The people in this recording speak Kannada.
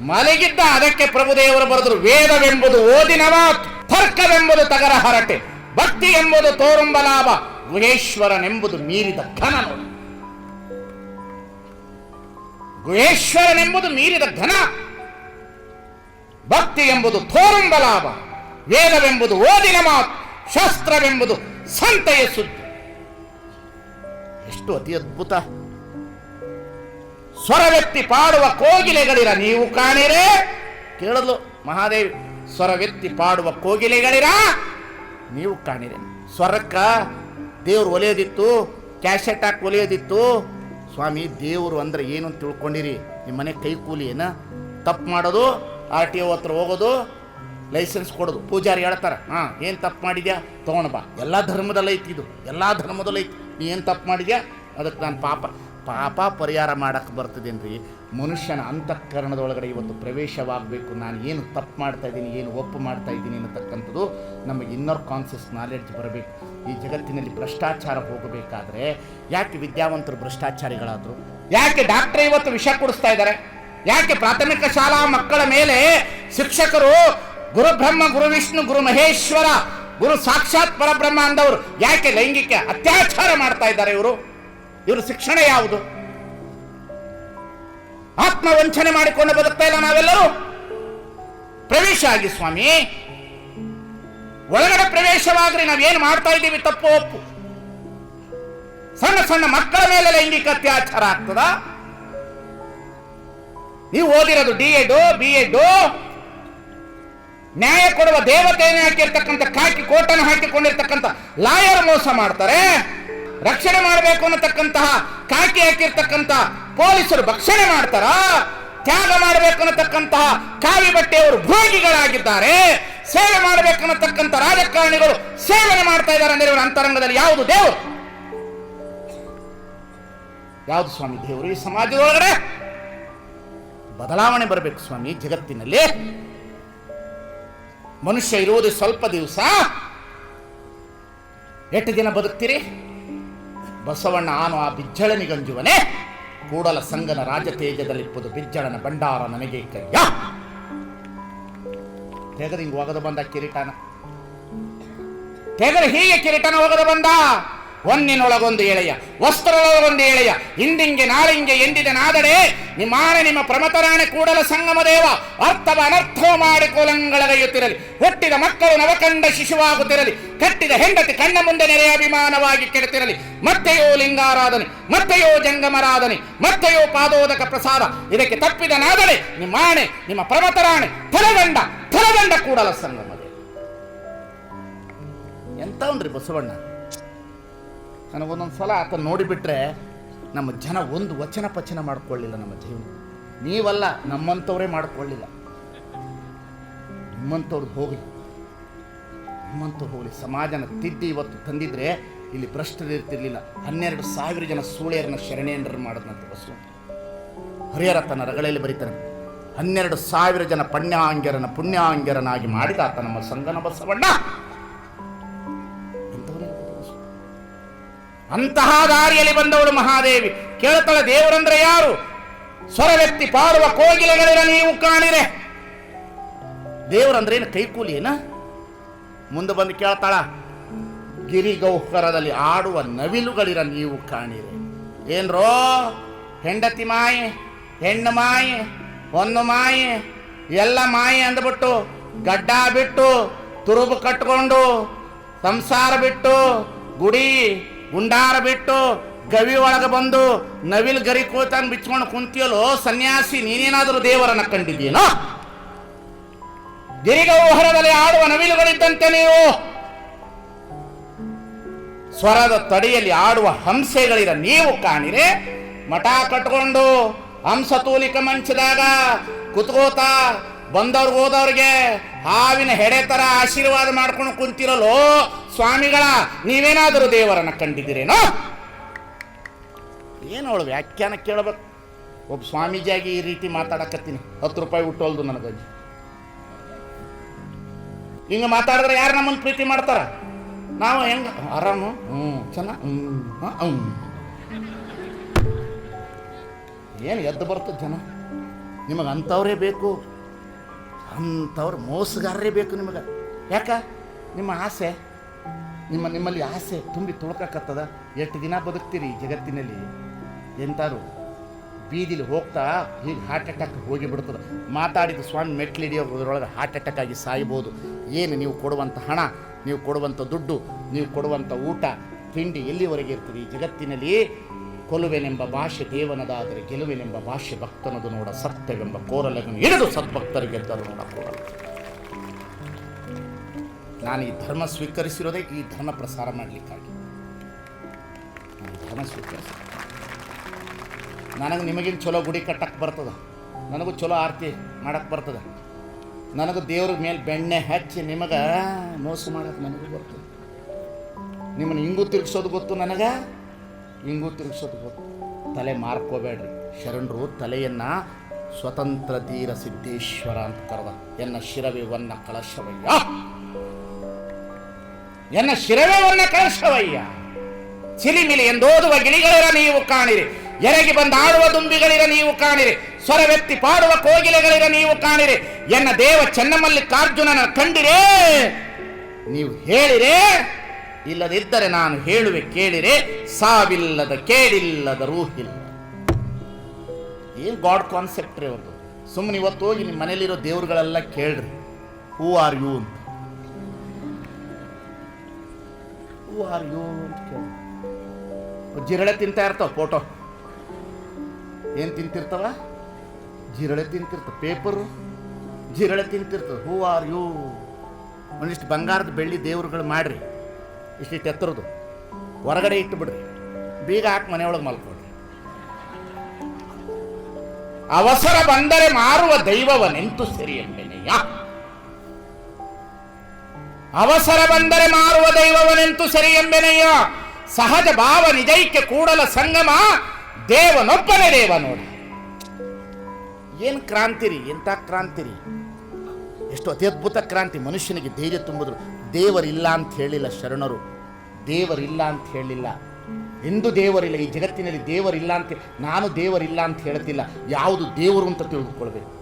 ಮಲಗಿದ್ದ ಅದಕ್ಕೆ ಪ್ರಭುದೇವರು ಬರೆದರು, ವೇದವೆಂಬುದು ಓದಿನ ಮಾತು, ತರ್ಕವೆಂಬುದು ತಗರ ಹರಟೆ, ಭಕ್ತಿ ಎಂಬುದು ತೋರುಂಬ ಲಾಭ, ಗುಹೇಶ್ವರನೆಂಬುದು ಮೀರಿದ ಘನ ಗುಹೇಶ್ವರನೆಂಬುದು ಮೀರಿದ ಘನ, ಭಕ್ತಿ ಎಂಬುದು ತೋರುಂಬ ಲಾಭ, ವೇದವೆಂಬುದು ಓದಿನ ಮಾತು, ಶಾಸ್ತ್ರವೆಂಬುದು ಸಂತೆಯ ಸುದ್ದಿ. ಎಷ್ಟು ಅತಿ ಅದ್ಭುತ. ಸ್ವರವೆತ್ತಿ ಪಾಡುವ ಕೋಗಿಲೆಗಳಿರ ನೀವು ಕಾಣಿರೆ? ಕೇಳಲು ಮಹಾದೇವಿ. ಸ್ವರವೆತ್ತಿ ಪಾಡುವ ಕೋಗಿಲೆಗಳಿರ ನೀವು ಕಾಣಿರೆ. ಸ್ವರಕ್ಕ ದೇವ್ರು ಒಲೆಯದಿತ್ತು ಕ್ಯಾಶೆಟ್ ಹಾಕಿ ಒಲೆಯದಿತ್ತು. ಸ್ವಾಮಿ, ದೇವರು ಅಂದ್ರೆ ಏನು ಅಂತ ತಿಳ್ಕೊಂಡಿರಿ? ನಿಮ್ಮ ಮನೆ ಕೈ ಕೂಲಿ ಏನ? ತಪ್ಪು ಮಾಡೋದು, ಆರ್ ಟಿ ಒ ಹತ್ರ ಹೋಗೋದು ಲೈಸೆನ್ಸ್ ಕೊಡೋದು. ಪೂಜಾರಿ ಹೇಳ್ತಾರೆ, ಹಾಂ, ಏನು ತಪ್ಪು ಮಾಡಿದ್ಯಾ? ತೊಗೊಂಡು ಬಾ. ಎಲ್ಲ ಧರ್ಮದಲ್ಲಿ ಐತಿ ಇದು. ಎಲ್ಲ ಧರ್ಮದಲ್ಲಿ ಐತಿ ನೀ ಏನು ತಪ್ಪು ಮಾಡಿದ್ಯಾ? ಅದಕ್ಕೆ ನಾನು ಪಾಪ. ಪಾಪ ಪರಿಹಾರ ಮಾಡಕ್ಕೆ ಬರ್ತದೇನ್ರಿ? ಮನುಷ್ಯನ ಅಂತಃಕರಣದೊಳಗಡೆ ಇವತ್ತು ಪ್ರವೇಶವಾಗಬೇಕು. ನಾನು ಏನು ತಪ್ಪು ಮಾಡ್ತಾ ಇದ್ದೀನಿ, ಏನು ಒಪ್ಪು ಮಾಡ್ತಾ ಇದ್ದೀನಿ ಅನ್ನತಕ್ಕಂಥದ್ದು ನಮಗೆ ಇನ್ನರ್ ಕಾನ್ಸಿಯಸ್ ನಾಲೆಡ್ಜ್ ಬರಬೇಕು. ಈ ಜಗತ್ತಿನಲ್ಲಿ ಭ್ರಷ್ಟಾಚಾರ ಹೋಗಬೇಕಾದ್ರೆ ಯಾಕೆ ವಿದ್ಯಾವಂತರು ಭ್ರಷ್ಟಾಚಾರಿಗಳಾದರು? ಯಾಕೆ ಡಾಕ್ಟರ್ ಇವತ್ತು ವಿಷ ಕೊಡಿಸ್ತಾ ಇದ್ದಾರೆ? ಯಾಕೆ ಪ್ರಾಥಮಿಕ ಶಾಲಾ ಮಕ್ಕಳ ಮೇಲೆ ಶಿಕ್ಷಕರು ಗುರು ಬ್ರಹ್ಮ ಗುರು ವಿಷ್ಣು, ಗುರು ಮಹೇಶ್ವರ, ಗುರು ಸಾಕ್ಷಾತ್ ಪರಬ್ರಹ್ಮ ಅಂದವರು ಯಾಕೆ ಲೈಂಗಿಕ ಅತ್ಯಾಚಾರ ಮಾಡ್ತಾ ಇದ್ದಾರೆ ಇವರು? ಇವರು ಶಿಕ್ಷಣ ಯಾವುದು? ಆತ್ಮವಂಚನೆ ಮಾಡಿಕೊಂಡು ಬದುಕ್ತಾ ಇಲ್ಲ ನಾವೆಲ್ಲರೂ? ಪ್ರವೇಶ ಆಗಿ ಸ್ವಾಮಿ. ಒಳಗಡೆ ಪ್ರವೇಶವಾಗ್ರಿ, ನಾವೇನು ಮಾಡ್ತಾ ಇದ್ದೀವಿ ತಪ್ಪು ಒಪ್ಪು. ಸಣ್ಣ ಸಣ್ಣ ಮಕ್ಕಳ ಮೇಲೆ ಲೈಂಗಿಕ ಅತ್ಯಾಚಾರ ಆಗ್ತದ? ನೀವು ಓದಿರೋದು ಡಿ ಎಡ್ ಬಿ ಎಡ್ ನ್ಯಾಯ ಕೊಡುವ ದೇವತೆಯನ್ನು ಹಾಕಿರ್ತಕ್ಕಂಥ ಕಾಕಿ ಕೋಟನ್ನು ಹಾಕಿಕೊಂಡಿರ್ತಕ್ಕಂಥ ಲಾಯರ್ ಮೋಸ ಮಾಡ್ತಾರೆ. ರಕ್ಷಣೆ ಮಾಡಬೇಕು ಅನ್ನತಕ್ಕಂತಹ ಕಾಕಿ ಹಾಕಿರ್ತಕ್ಕಂತಹ ಪೊಲೀಸರು ಭಕ್ಷಣೆ ಮಾಡ್ತಾರ? ತ್ಯಾಗ ಮಾಡಬೇಕು ಅನ್ನತಕ್ಕಂತಹ ಕಾವಿ ಬಟ್ಟೆಯವರು ಭೋಗಿಗಳಾಗಿದ್ದಾರೆ. ಸೇವೆ ಮಾಡಬೇಕು ಅನ್ನತಕ್ಕಂತ ರಾಜಕಾರಣಿಗಳು ಸೇವನೆ ಮಾಡ್ತಾ ಇದ್ದಾರೆ ಅಂದ್ರೆ ಇವರ ಅಂತರಂಗದಲ್ಲಿ ಯಾವುದು ದೇವರು? ಯಾವುದು ಸ್ವಾಮಿ ದೇವರು? ಈ ಸಮಾಜದೊಳಗಡೆ ಬದಲಾವಣೆ ಬರಬೇಕು ಸ್ವಾಮಿ ಜಗತ್ತಿನಲ್ಲಿ. ಮನುಷ್ಯ ಇರುವುದು ಸ್ವಲ್ಪ ದಿವಸ. ಎಷ್ಟು ದಿನ ಬದುಕ್ತೀರಿ? ಬಸವಣ್ಣ ಆನು ಆ ಬಿಜ್ಜಳನಿಗಂಜುವನೆ ಕೂಡಲ ಸಂಗನ ರಾಜತೇಜದಲ್ಲಿಪ್ಪುದು ಬಿಜ್ಜಳನ ಭಂಡಾರ ನನಗೆ ಕೈಯ. ತೆಗೆದು ಹಿಂಗೆ ಒಗದು ಬಂದ ಕಿರೀಟನ? ತೆಗದ ಹೀಗೆ ಕಿರೀಟನ ಒಗದು ಬಂದ? ಒಂದಿನೊಳಗೊಂದು ಎಳೆಯ, ವಸ್ತ್ರದೊಳಗೊಂದು ಎಳೆಯ, ಹಿಂದಿಂಗೆ ನಾಳಿಂಗೆ ಎಂದಿದ ನಾದಡೆ ನಿಮ್ಮ ಪ್ರಮತರಾಣೆ ಕೂಡಲ ಸಂಗಮ ದೇವ ಅರ್ಥವ ಅನರ್ಥವ ಮಾಡಿ ಕೋಲಂಗಳಗೈಯುತ್ತಿರಲಿ. ಹುಟ್ಟಿದ ಮಕ್ಕಳು ನವಕಂಡ ಶಿಶುವಾಗುತ್ತಿರಲಿ. ಕಟ್ಟಿದ ಹೆಂಡತಿ ಕಣ್ಣ ಮುಂದೆ ನೆರೆಯ ಅಭಿಮಾನವಾಗಿ ಕೆಡುತ್ತಿರಲಿ. ಮತ್ತೆಯೋ ಲಿಂಗಾರಾಧನೆ, ಮತ್ತೆಯೋ ಜಂಗಮರಾಧನೆ, ಮತ್ತೆಯೋ ಪಾದೋದಕ ಪ್ರಸಾದ. ಇದಕ್ಕೆ ತಪ್ಪಿದ ನಾದಡೆ ನಿಮ್ಮಾಣೆ ನಿಮ್ಮ ಪ್ರಮತರಾಣೆ ತಲೆಗಂಡ ತಲೆಗಂಡ ಕೂಡಲ ಸಂಗಮ ಎಂತವನ್ರಿ ಬಸವಣ್ಣ? ನನಗೊಂದೊಂದು ಸಲ ಆತ ನೋಡಿಬಿಟ್ರೆ ನಮ್ಮ ಜನ ಒಂದು ವಚನ ಪಚನ ಮಾಡ್ಕೊಳ್ಳಿಲ್ಲ ನಮ್ಮ ಜೀವನ. ನೀವಲ್ಲ ನಮ್ಮಂಥವ್ರೇ ಮಾಡ್ಕೊಳ್ಳಿಲ್ಲ. ನಿಮ್ಮಂಥವ್ರದ್ದು ಹೋಗಲಿ. ನಿಮ್ಮಂಥವ್ರು ಹೋಗಲಿ. ಸಮಾಜನ ತಿದ್ದಿ ಇವತ್ತು ತಂದಿದ್ರೆ ಇಲ್ಲಿ ಭ್ರಷ್ಟರು ಇರ್ತಿರ್ಲಿಲ್ಲ. ಹನ್ನೆರಡು ಸಾವಿರ ಜನ ಸೂಳೆಯರನ್ನ ಶರಣೇಂದ್ರ ಮಾಡಿದ್ನಂತೆ ಬಸವ ಹರಿಹರ ತನ್ನ ರಗಳೆಯಲ್ಲಿ ಬರೀತಾನೆ. ಹನ್ನೆರಡು ಸಾವಿರ ಜನ ಪುಣ್ಯಾಂಗ್ಯರನ ಪುಣ್ಯಾಂಗ್ಯರನಾಗಿ ಮಾಡಿದ ಆತ ನಮ್ಮ ಸಂಗನ ಬಸವಣ್ಣ ಅಂತಹ ದಾರಿಯಲ್ಲಿ ಬಂದವಳು ಮಹಾದೇವಿ. ಕೇಳ್ತಾಳೆ, ದೇವರಂದ್ರೆ ಯಾರು? ಸ್ವರವೆತ್ತಿ ಪಾಡುವ ಕೋಗಿಲೆಗಳಿರ ನೀವು ಕಾಣಿರೆ. ದೇವರಂದ್ರೆ ಏನು ಕೈಕೂಲಿ ಏನ ಮುಂದೆ ಬಂದು ಕೇಳ್ತಾಳ ಗಿರಿಗೌಹರದಲ್ಲಿ ಆಡುವ ನವಿಲುಗಳಿರ ನೀವು ಕಾಣಿರೆ. ಏನ್ರೋ? ಹೆಂಡತಿ ಮಾಯೆ, ಹೆಣ್ಣು ಮಾಯೆ ಒಂದು ಮಾಯೆ, ಎಲ್ಲ ಮಾಯೆ ಅಂದ್ಬಿಟ್ಟು ಗಡ್ಡ ಬಿಟ್ಟು, ತುರುಬು ಕಟ್ಕೊಂಡು, ಸಂಸಾರ ಬಿಟ್ಟು, ಗುಡಿ ಗುಂಡಾರ ಬಿಟ್ಟು ಗವಿ ಒಳಗೆ ಬಂದು ನವಿಲ್ ಗರಿ ಕೂತಾನ್ ಬಿಚ್ಕೊಂಡು ಕುಂತಿಯಲ್ಲೋ ಸನ್ಯಾಸಿ, ನೀನೇನಾದರೂ ದೇವರನ್ನ ಕಂಡಿದ್ದೀನೋ? ಗಿರಿಗೌಹರದಲ್ಲಿ ಆಡುವ ನವಿಲುಗಳಿದ್ದಂತೆ ನೀವು. ಸ್ವರದ ತಡಿಯಲ್ಲಿ ಆಡುವ ಹಂಸೆಗಳಿರ ನೀವು ಕಾಣಿರೆ. ಮಠ ಕಟ್ಕೊಂಡು ಹಂಸ ತೂಲಿಕ ಮಂಚದಾಗ ಕುತ್ಕೋತ ಬಂದವ್ರಿಗೆ ಹೋದವ್ರಿಗೆ ಹಾವಿನ ಹೆಡೆ ತರ ಆಶೀರ್ವಾದ ಮಾಡ್ಕೊಂಡು ಕುಂತಿರಲು? ಸ್ವಾಮಿಗಳ, ನೀವೇನಾದರೂ ದೇವರನ್ನು ಕಂಡಿದ್ದೀರೇನೋ? ಏನು ಅವಳು ವ್ಯಾಖ್ಯಾನ ಕೇಳಬೇಕು. ಒಬ್ಬ ಸ್ವಾಮೀಜಿಯಾಗಿ ಈ ರೀತಿ ಮಾತಾಡಕತ್ತೀನಿ. ಹತ್ತು ರೂಪಾಯಿ ಹುಟ್ಟೋಲ್ದು ನನಗೆ. ಹಿಂಗೆ ಮಾತಾಡಿದ್ರೆ ಯಾರು ನಮ್ಮನ್ನು ಪ್ರೀತಿ ಮಾಡ್ತಾರ? ನಾವು ಹೆಂಗ, ಆರಾಮು? ಹ್ಞೂ, ಚೆನ್ನ, ಹ್ಞೂ, ಹಾಂ ಏನು ಎದ್ದು ಬರ್ತದೆ ಜನ? ನಿಮಗೆ ಅಂಥವ್ರೇ ಬೇಕು. ಅಂಥವ್ರು ಮೋಸಗಾರರೇ ಬೇಕು ನಿಮಗೆ. ಯಾಕ? ನಿಮ್ಮ ಆಸೆ? ನಿಮ್ಮ ನಿಮ್ಮಲ್ಲಿ ಆಸೆ ತುಂಬಿ ತುಳ್ಕಕ್ಕತ್ತದ ಎಷ್ಟು ದಿನ ಬದುಕ್ತೀರಿ ಜಗತ್ತಿನಲ್ಲಿ? ಎಂತಾರು ಬೀದಿಲಿ ಹೋಗ್ತಾ ಹೀಗೆ ಹಾರ್ಟ್ ಅಟ್ಯಾಕ್ ಹೋಗಿ ಬಿಡ್ತದೆ ಮಾತಾಡಿದ ಸ್ವಾಮಿ ಮೆಟ್ಲಿಡಿಯೋದ್ರೊಳಗೆ ಹಾರ್ಟ್ ಅಟ್ಯಾಕ್ ಆಗಿ ಸಾಯ್ಬೋದು. ಏನು ನೀವು ಕೊಡುವಂಥ ಹಣ, ನೀವು ಕೊಡುವಂಥ ದುಡ್ಡು, ನೀವು ಕೊಡುವಂಥ ಊಟ, ತಿಂಡಿ ಎಲ್ಲಿವರೆಗೆ ಇರ್ತದೆ ಈ ಜಗತ್ತಿನಲ್ಲಿ? ಕೊಲುವೆನೆಂಬ ಭಾಷೆ ದೇವನದಾದರೆ ಗೆಲುವೆನೆಂಬ ಭಾಷೆ ಭಕ್ತನದು ನೋಡ ಸತ್ಯವೆಂಬ ಕೋರಲನ್ನು ಹಿಡಿದು ಸದ್ಭಕ್ತರಿಗೆ ನೋಡ ಕೋರಲ. ನಾನು ಈ ಧರ್ಮ ಸ್ವೀಕರಿಸಿರೋದೇ ಈ ಧರ್ಮ ಪ್ರಸಾರ ಮಾಡಲಿಕ್ಕಾಗಿ. ಧರ್ಮ ಸ್ವೀಕರಿಸಿ ನನಗೆ ನಿಮಗಿನ ಚಲೋ ಗುಡಿ ಕಟ್ಟಕ್ಕೆ ಬರ್ತದೆ. ನನಗೂ ಚಲೋ ಆರತಿ ಮಾಡಕ್ಕೆ ಬರ್ತದೆ. ನನಗೆ ದೇವ್ರ ಮೇಲೆ ಬೆಣ್ಣೆ ಹಚ್ಚಿ ನಿಮಗೆ ಮೋಸ ಮಾಡಕ್ಕೆ ನನಗೂ ಬರ್ತದೆ. ನಿಮ್ಮನ್ನು ಹಿಂಗೂ ತಿರುಗಿಸೋದು ಗೊತ್ತು ನನಗೆ? ಹಿಂಗೂ ತಿರುಗಿಸೋದು ಗೊತ್ತು. ತಲೆ ಮಾರ್ಕೋಬೇಡ್ರಿ. ಶರಣರು ತಲೆಯನ್ನು ಸ್ವತಂತ್ರ ಧೀರ ಸಿದ್ದೇಶ್ವರ ಅಂತ ಕರೆದ. ಎನ್ನ ಶಿರವಿ, ವನ್ನ ಕಳಶವಯ್ಯ. ಎನ್ನ ಶಿರವನ್ನ ಕಳಿಸವಯ್ಯ ಚಿಲಿಮಿಲಿ ಎಂದೋದುವ ಗಿಳಿಗಳಿರ ನೀವು ಕಾಣಿರಿ. ಎರಗಿ ಬಂದು ಆಡುವ ದುಂಬಿಗಳಿರ ನೀವು ಕಾಣಿರಿ. ವ್ಯಕ್ತಿ ಪಾಡುವ ಕೋಗಿಲೆಗಳಿರ ನೀವು ಕಾಣಿರಿ. ಎನ್ನ ದೇವ ಚೆನ್ನಮಲ್ಲಿಕಾರ್ಜುನನ ಕಂಡಿರೇ? ನೀವು ಹೇಳಿರೇ? ಇಲ್ಲದಿದ್ದರೆ ನಾನು ಹೇಳುವೆ ಕೇಳಿರೆ. ಸಾವಿಲ್ಲದ ಕೇಳಿಲ್ಲದ ರೂಹಿಲ್ಲ. ಏನು ಗಾಡ್ ಕಾನ್ಸೆಪ್ಟ್ ರೀ ಸುಮ್ಮನೆ ಇವತ್ತು ಹೋಗಿ ನಿಮ್ಮ ಮನೇಲಿರೋ ದೇವ್ರುಗಳೆಲ್ಲ ಕೇಳ್ರಿ. ಹೂ ಆರ್ ಯು ಅಂತ. ಹೂ ಯು ಅಂತ ಜಿರಳೆ ತಿಂತಾ ಇರ್ತಾವ ಫೋಟೋ. ಏನು ತಿಂತಿರ್ತಾವ? ಜಿರಳೆ ತಿಂತಿರ್ತಾವ, ಪೇಪರು. ಜಿರಳೆ ತಿಂತಿರ್ತದೆ ಹೂ ಆರ್ ಯು ಒಂದಿಷ್ಟು ಬಂಗಾರದ ಬೆಳ್ಳಿ ದೇವ್ರುಗಳು ಮಾಡ್ರಿ. ಇಷ್ಟಿಷ್ಟು ಎತ್ತರದು. ಹೊರಗಡೆ ಇಟ್ಟು ಬಿಡ್ರಿ. ಬೀಗ ಹಾಕಿ ಮನೆಯೊಳಗೆ ಮಲ್ಕೊಳ್ರಿ. ಅವಸರ ಬಂದರೆ ಮಾರುವ ದೈವವನೆಂತು ಸರಿ ಎಂಬೆನೆಯ ಅವಸರ ಬಂದರೆ ಮಾರುವ ದೈವವನೆಂತು ಸರಿ ಎಂಬೆನೆಯ ಸಹಜ ಭಾವ ನಿಜೈಕ್ಯ ಕೂಡಲ ಸಂಗಮ ದೇವನೊಬ್ಬನೇ ದೇವ ನೋಡಿ. ಏನ್ ಕ್ರಾಂತಿರಿ? ಎಂತ ಕ್ರಾಂತಿರಿ? ಎಷ್ಟು ಅತ್ಯದ್ಭುತ ಕ್ರಾಂತಿ. ಮನುಷ್ಯನಿಗೆ ಧೈರ್ಯ ತುಂಬಿದ್ರು. ದೇವರಿಲ್ಲ ಅಂತ ಹೇಳಿಲ್ಲ ಶರಣರು. ದೇವರಿಲ್ಲ ಅಂತ ಹೇಳಿಲ್ಲ. ಎಂದು ದೇವರಿಲ್ಲ. ಈ ಜಗತ್ತಿನಲ್ಲಿ ದೇವರಿಲ್ಲ ಅಂತ ನಾನು ದೇವರಿಲ್ಲ ಅಂತ ಹೇಳ್ತಿಲ್ಲ ಯಾವುದು ದೇವರು ಅಂತ ತಿಳಿದುಕೊಳ್ಬೇಕು